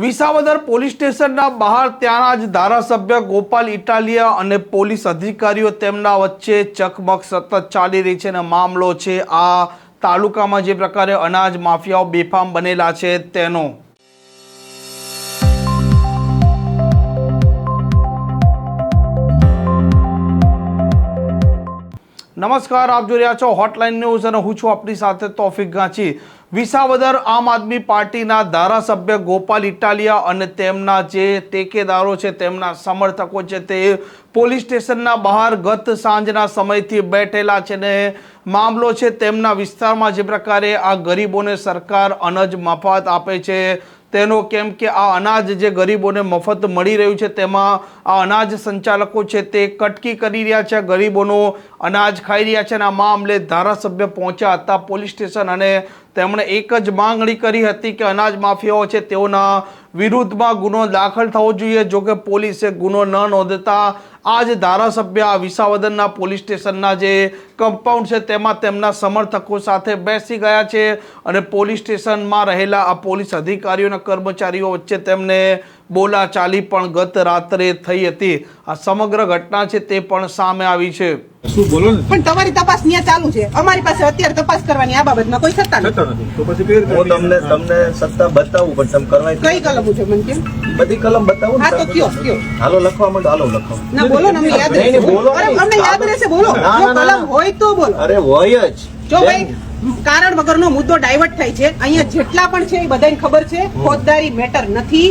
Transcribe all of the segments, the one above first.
Visavadar police સ્ટેશનના બહાર ત્યાંના જ ધારાસભ્ય ગોપાલ ઇટાલિયા અને પોલીસ અધિકારીઓ તેમના વચ્ચે ચકમક સતત ચાલી રહી છે અને મામલો છે આ તાલુકામાં જે પ્રકારે અનાજ માફિયાઓ બેફામ બનેલા છે તેનો. નમસ્કાર, આપ જોઈ રહ્યા છો હોટલાઇન ન્યૂઝ અને હું છું આપની સાથે તોફિક ગાંચી વિસાવદર આમ આદમી પાર્ટીના ધારાસભ્ય ગોપાલ ઇટાલિયા અને તેમના જે ટેકેદારો છે, તેમના સમર્થકો છે, તે પોલીસ સ્ટેશનના બહાર ગત સાંજના સમયથી બેઠેલા છે ને મામલો છે તેમના વિસ્તારમાં જે પ્રકારે આ ગરીબોને સરકાર અનાજ મફત આપે છે, તેનો કેમ કે આ અનાજ જે ગરીબોને મફત મળી રહ્યું છે, તેમાં આ અનાજ સંચાલકો છે તે કટકી કરી રહ્યા છે, ગરીબોનું અનાજ ખાઈ રહ્યા છે અને આ મામલે ધારાસભ્ય પહોંચ્યા હતા પોલીસ સ્ટેશન અને તેમણે એક જ માંગણી કરી હતી કે અનાજ માફિયાઓ છે તેઓના વિરુદ્ધમાં ગુનો દાખલ થવો જોઈએ. જો કે પોલીસે ગુનો ન નોંધતા આ જ ધારાસભ્ય આ વિસાવદનના પોલીસ સ્ટેશનના જે કમ્પાઉન્ડ છે તેમાં તેમના સમર્થકો સાથે બેસી ગયા છે અને પોલીસ સ્ટેશનમાં રહેલા આ પોલીસ અધિકારીઓ અને કર્મચારીઓ વચ્ચે તેમને બોલાચાલી પણ ગત રાત્રે થઈ હતી. આ સમગ્ર ઘટના છે તે પણ સામે આવી છે. શું બોલો ને? પણ તમારી તપાસ ત્યાં ચાલુ છે. અમારી પાસે અત્યારે તપાસ કરવાની આ બાબતમાં કોઈ સત્તા નથી. તો પછી હું તમને તમને સત્તા બતાવું પણ તમે કરવા કઈ કલમ છે મને કેમ બધી કલમ બતાવું હા તો કયો કયો? હાલો લખવા માંડો હાલો લખો. ના બોલો ને યાદ નહીં, નહીં, રહેશે બોલો અરે અમને યાદ રહેશે બોલો. ના, જો ના, ના, કલમ હોય તો બોલો. અરે હોય જ. જો ભાઈ કારણ વગરનો મુદ્દો ડાયવર્ટ થાય છે. અહીંયા જેટલા પણ છે એ બધાને ખબર છે. ફોજદારી મેટર નથી.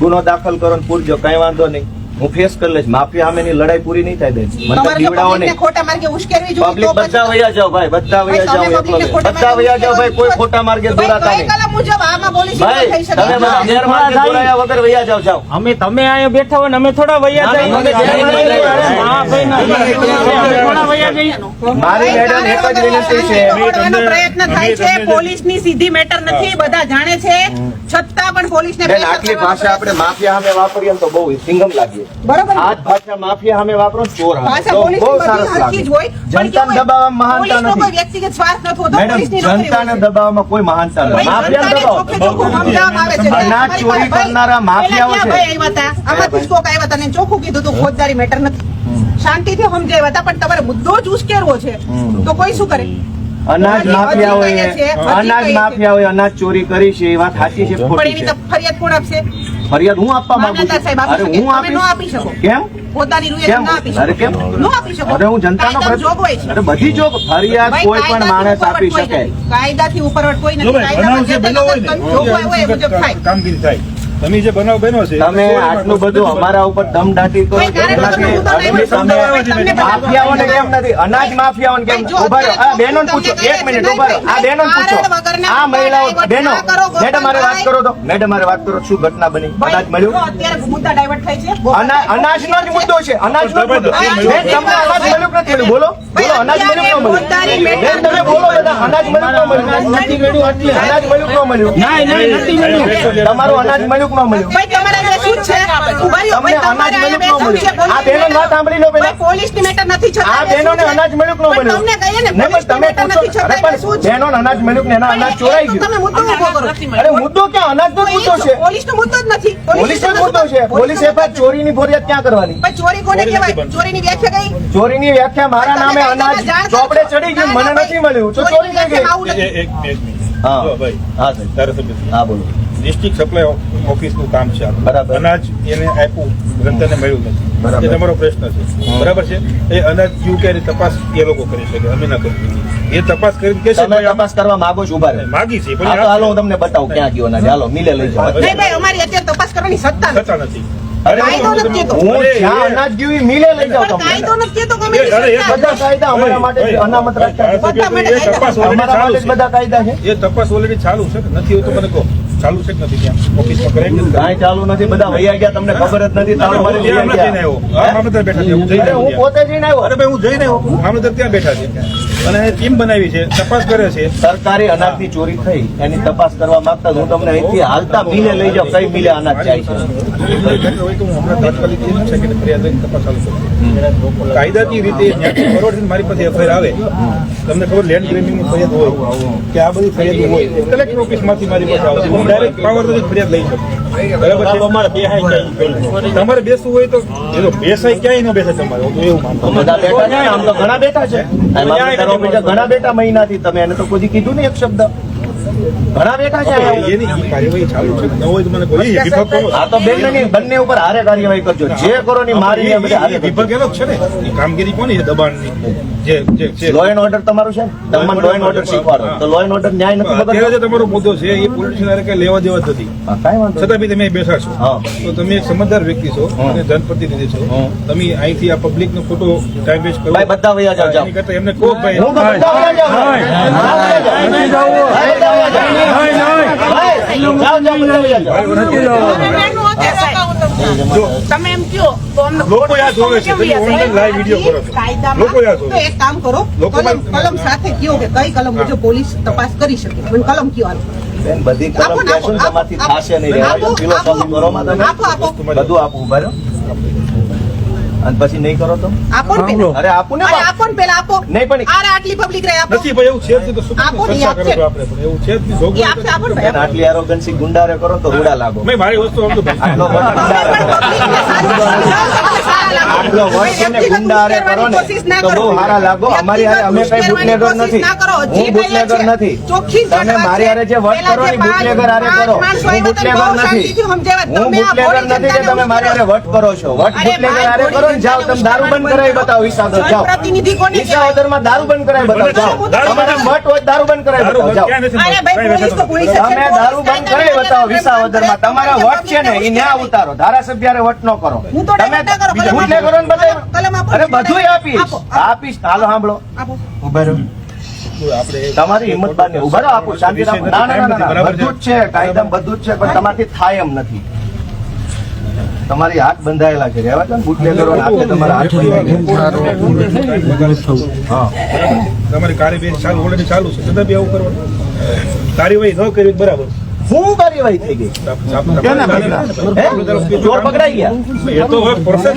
ગુનો દાખલ કરો ને પૂરજો કઈ વાંધો નહીં. હું ફેસ કરી લઈશ. માફિયા સામેની લડાઈ પૂરી નહીં થાય બેન. મને પબ્લિકને નહીં. ખોટા માર્ગે ઉશ્કેરવી જોઈએ પબ્લિક બધા વયા જાવ ભાઈ બધા વયા જાવ એકલો બધા વયા જાવ ભાઈ કોઈ ખોટા માર્ગે દોરાતા નહીં. કલમ મુજબ આમાં પોલીસ ભાઈ થઈ શકે. તમે દોરાયા વગર વયા જાવ જાવ અમે તમે અહીંયા બેઠા હોય ને અમે થોડા વૈયા જાય ભાઈ, ના, અમે થોડા વૈયા જઈએ મારી મેડમ એક જ વિનંતી છે. દોહડવાનો પ્રયત્ન થાય છે તમને- પોલીસની સીધી મેટર નથી બધા જાણે છે છતાં પણ પોલીસને બેન આટલી ભાષા આપણે માફિયા સામે વાપરીએ ને તો બહુ સિંગમ લાગીએ. બરોબર આ ભાષા માફિયા સામે વાપરો ચોર ભાષા તો બહુ સરસ હરખી જ હોય. લાગે જનતાને કેવું દબાવવામાં મહાનતા કોઈ નથી. વ્યક્તિગત સ્વાર્થ નથી હોતો. મેડમ પોલીસની જનતાને દબાવવામાં કોઈ મહાનતા નથી. દબાવો. અનાજ ચોરી કરનારા માફિયાઓ છે. આમાંથી કોક આવ્યા ચોખ્ખું કીધું તું ફોજદારી મેટર નથી. શાંતિથી સમજાવ્યા હતા પણ તમારે મુદ્દો જ ઉશ્કેરવો છે. તો કોઈ શું કરે? અનાજ માફિયા હોય અનાજ માફિયા હોય અનાજ ચોરી કરી છે એ વાત સાચી છે પણ એની તો ફરિયાદ કોણ આપશે? ફરિયાદ હું આપવા માંગુ સાહેબ છું અરે હું આપી શકો. કેમ? પોતાની રૂએ ના આપી શકો. અરે કેમ? નો આપી શકો. અરે હું જનતાનો કાયદામાં પ્રતિ- જોગવાઈ છે. અરે બધી જોગ ફરિયાદ કોઈ પણ માણસ આપી શકે. કાયદાથી ઉપરવટ કોઈ નથી. કાયદા કાયદામાં બનાવ હોય ને જોગવાઈ હોય મુજબ થાય. કામગીરી થાય. તમે જે બનાવ બન્યો છે તમે આટલું બધું અમારા ઉપર દમ દાટી કરો માફિયાઓને કેમ નથી? અનાજ માફિયાઓને કેમ? ઊભા રહો. આ અત્યારે પૂછો. એક મિનિટ ઊભા રહો. આ બહેનોને પૂછો. આ મહિલાઓ બહેનો ના મેડમ મારે વાત કરો તો. મેડમ મારે વાત કરો શું ઘટના બની? અનાજ મળ્યું? અનાજ અત્યારે મુદ્દા ડાયવર્ટ થાય છે અના- અનાજનો જ મુદ્દો છે. અનાજ નો મુદ્દો. તમને અનાજ મળ્યું નથી? મળ્યું બોલો. બોલો અનાજ મળ્યું કે ન મળ્યું? તમે બોલો બધા. અનાજ મળ્યું કે ન મળ્યું? નથી મળ્યું એટલે અનાજ મળ્યું કે ન મળ્યું? ના ના નથી મળ્યું. તમારું અનાજ મળ્યું. કે માં મળ્યો ભાઈ તમારે જે શું છે? ઊભા રહ્યો. ભાઈ, તમારે ન બે મળ્યું? આ બેનો ના સાંભળી લો પહેલા. પોલીસની મેટર નથી છતાં આ બેનો ને અનાજ મળ્યું નો ન મળ્યું તમને કહીએ ને, પણ તમે મેટર પૂછો નથી અરે પણ શું છે? બેનો ને અનાજ મળ્યું ને એના અનાજ ચોરાઈ પણ તમે મુદ્દો ઊભો કરો. અરે મુદ્દો કે અનાજ નો મુદ્દો છે. પોલીસનો મુદ્દો જ નથી. પોલીસ નો મુદ્દો છે. પોલીસ એફઆઈઆર ચોરીની ફરિયાદ ક્યાં કરવાની? ભાઈ, ચોરી કોને કહેવાય? ચોરીની વ્યાખ્યા કઈ? ચોરીની વ્યાખ્યા મારા નામે અનાજ ચોપડે ચડી ગયું મને નથી મળ્યું. તો ચોરી થઈ ગઈ? એક મિનિટ. હા. ભાઈ હા સાહેબ. હા બોલો. ડિસ્ટ્રિક્ટ સપ્લાય ઓફિસનું કામ છે બરાબર. અનાજ એને આપ્યું જનતાને મળ્યું નથી. એ તમારો પ્રશ્ન છે. બરાબર છે? એ અનાજ યુ ક્યારે તપાસ એ લોકો કરી શકે અમે ના કરી એ તપાસ કરીને કે તમે તપાસ કરવા માંગો છો ઊભા માગી છે પણ હાલો હું તમને બતાવું ક્યાં ગયો અનાજ? હાલો મિલે લઈ જાઓ. નહીં ભાઈ અમારી અત્યારે તપાસ કરવાની સત્તા સત્તા નથી. અરે. હું જ્યાં અનાજ મિલે લઈ જાઉં કાયદો નથી બધા કાયદા અમારા માટે અનામત રાખ્યા બધા માટે તપાસ ચાલુ છે. બધા કાયદા છે. એ તપાસ ઓલરેડી ચાલુ છે નથી એવું તો મને કહો. ચાલુ છે કે નથી ત્યાં? ઓફિસમાં કરાવી નથી? કાંઈ ચાલુ નથી. બધા વૈયા ગયા. તમને ખબર જ નથી. તારો મારે ગયા આવ્યો. મામલતદાર બેઠા છે હું જઈને આવ્યો હું પોતે જઈને આવ્યો. અરે ભાઈ હું જઈને આવ્યો. મામલતદાર ત્યાં બેઠા છે અને ટીમ બનાવી છે. તપાસ કરે છે. સરકારી અનાજની ચોરી થઈ. એની તપાસ કરવા માંગતા હું તમને અહીંથી હાલતા મિલે લઈ જાઉં. કઈ મિલે અનાજ જાય છે? હોય તો હું હમણાં તાત્કાલિક એ જ છે કે ફરિયાદ લઈને તપાસ ચાલુ કરું. કાયદાકીય રીતે મારી પાસે એફઆઈઆર આવે. તમને ખબર લેન્ડ ગ્રેબિંગની ફરિયાદ હોય. કે આ બધી ફરિયાદ હોય. કલેક્ટર ઓફિસમાંથી મારી પાસે આવશે ડાયરેક્ટ પાવરથી ફરિયાદ લઈ શકું. તમારે બેસવું હોય તો બેસાય ક્યાંય ન બેસે તમારે હું એવું બેઠા છે આમ તો ઘણા બેઠા છે. ઘણા બેઠા મહિનાથી તમે એને તો કોઈ કીધું નહીં એક શબ્દ. ઘણા બેઠા છે. ન કોઈ તો બંને ઉપર હારે કાર્યવાહી કરજો. જે કરો ની મારી વિભાગ એનો છે ને. કામગીરી કોની છે દબાણની? જે જે લો એન્ડ ઓર્ડર તમારું છે? તમને લો એન્ડ ઓર્ડર શીખવાડો. તો લો એન્ડ ઓર્ડર ન્યાય નથી અત્યારે જે તમારો મુદ્દો છે એ કઈ લેવા દેવા જ નથી. હા, કાંઈ છતાં બી તમે બેઠા છો. હા. તો તમે એક સમજદાર વ્યક્તિ છો હા. અને જનપ્રતિનિધિ છો. હા. તમે અહીંથી આ પબ્લિક નો ખોટો ટાઈમ વેસ્ટ કરો બધા વયા એમને કહો કે ભાઈ હું બધા વયા જાઉં. બધા બધા બધા. તમે એમ કયો લોકો છે, કરો લોકો એક કામ કરો કલમ કલમ સાથે કયો કે કઈ કલમ મુજબ પોલીસ તપાસ કરી શકે કલમ કયો હાલો બેન, બધી કલમ આપો તમારથી. નહીં. કરો માં તમે. ઊભા. અને પછી નહીં કરો તો? આપો ને અરે આપો ને અરે આપો ને પેલા આપો. નહીં પણ- અરે આટલી પબ્લિક રહે આપો. નથી ભાઈ એવું છે તો શું આપો ને, આપશે. આપણે એવું છે જ જોગવાઈ આપશે આપો ને ભાઈ, આટલી એરોગન્સી ગુંડારે કરો તો રૂડા લાગો. મેં મારી વસ્તુ આમ તો આટલો ગુંડારે. આટલો વટ છે ગુંડારે કરો ને તો બહુ સારા લાગો. અમારી હારે અમે કઈ બુટલેગર નથી. હું બુટલેગર નથી. તમે મારી હારે જે વટ કરો ને બુટલેગર હારે કરો. હું બુટલેગર નથી. હું બુટલેગર નથી કે તમે મારી હારે વટ કરો છો. વટ બુટલેગર હારે કરો ને જાઓ તમે દારૂ બંધ કરાવી બતાવો વિસાવદર જાઓ. વિસાવદરમાં દારૂ બંધ કરાવી બતાવો જાઓ. તમારા વટ હોય દારૂ બંધ કરાવી બતાવો જાઓ. તમે દારૂ બંધ કરાવી બતાવો વિસાવદરમાં તમારા વટ છે ને એ ન્યા ઉતારો. ધારાસભ્ય વટ ન કરો તમે કરો. ને. અરે બધું આપીશ. આપીશ. હાલો સાંભળો. ઊભા તમારી હિંમત બાર ને ઊભા રહો આપો. શાંતિ ના ના ના, ના. ના બધું જ છે. કાયદા બધું જ છે પણ તમારથી થાય એમ નથી. તમારી હાથ બંધાયેલા છે. રહેવા દો હાથે તમારા હાથ છે. તમારી કાર્યવાહી ચાલુ ઓલરેડી ચાલુ છે. છતાં બી આવું કરવાનું. કાર્યવાહી ન કરી બરાબર. શું કાર્યવાહી થઈ ગઈ? ચોર પકડાઈ ગયા. એ તો હવે process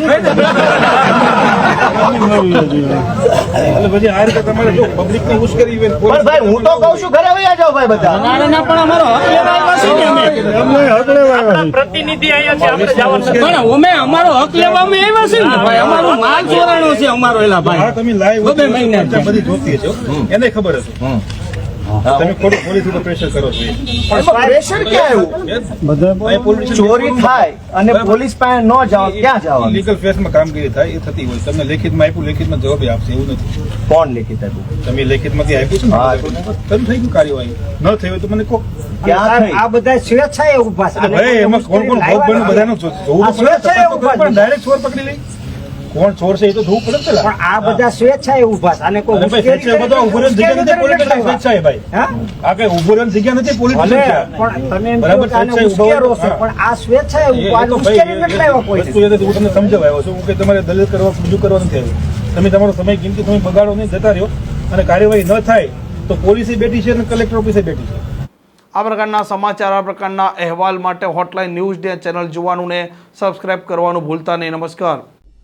એટલે પછી આ રીતે તમારે જો public ની ઉશ્કેરવી પણ ભાઈ હું તો કઉ છું ઘરે વયા ભાઈ બધા. ના ના પણ અમારો હક છે અમે. પ્રતિનિધિ અહીંયા છે આપણે જવાનું પણ અમે અમારો હક લેવામાં આવ્યા છે ને ભાઈ. અમારો માલ ચોરાણો છે અમારો એલા ભાઈ. તમે લાઈવ બબે મહિના બધી જોતી હશો. એને ખબર હશે. તમે ખોટું પોલીસ ઉપર પ્રેશર કરો છો. પ્રેશર ક્યાં આવ્યું? આ politician ચોરી થાય અને પોલીસ પાસે ન જાઓ ક્યાં જવાનું? લીગલ ફેસમાં કામગીરી થાય એ થતી હોય તમને લેખિતમાં આપ્યું લેખિતમાં જવાબ આપશે એવું નથી. કોણ લેખિત આપ્યું? તમે લેખિતમાંથી આપ્યું છે ને. તમે થઈ ગયું કાર્યવાહી? ન થઈ હોય તો મને થઈ? આ બધા સ્વેચ્છાએ ઊભા છે. એમાં કોણ કોણ ભોગ બન્યું બધાનું જોવું આ તો પડે સ્વેચ્છાએ ઊભા કરવી પડે. છે. direct ચોર પકડી લઈ. કોણ ચોર છે એ તો જોવું પડે ને પણ આ બધા સ્વેચ્છાએ ઊભા છે અને કોઈ મુશ્કેલી બધા ઊભો રહેવાની જગ્યા નથી, પોલીસ સ્વેચ્છા ભાઈ. હા? આ કઈ ઊભો રહેવાની જગ્યા નથી પોલીસ પણ તમે એમ બરાબર, સ્વેચ્છા ઉશ્કેરો હોય, પણ આ સ્વેચ્છા એ- ઊભા એ મુશ્કેલી નથી લાવ્યા કોઈ વસ્તુ એટલે હું તમને સમજાવવા છું હું કે તમારે દલીલ કરવા બીજું કરવા નથી આવ્યો તમે તમારો સમય કિંમતી તમે બગાડો નહીં જતા રહ્યો. અને કાર્યવાહી ન થાય તો પોલીસે બેઠી છે અને કલેક્ટર ઓફિસે બેઠી છે. આ પ્રકારના સમાચાર આ પ્રકારના અહેવાલ માટે હોટલાઇન ન્યૂઝ ડે ચેનલ જોવાનું ને સબસ્ક્રાઇબ કરવાનું ભૂલતા નહીં. નમસ્કાર.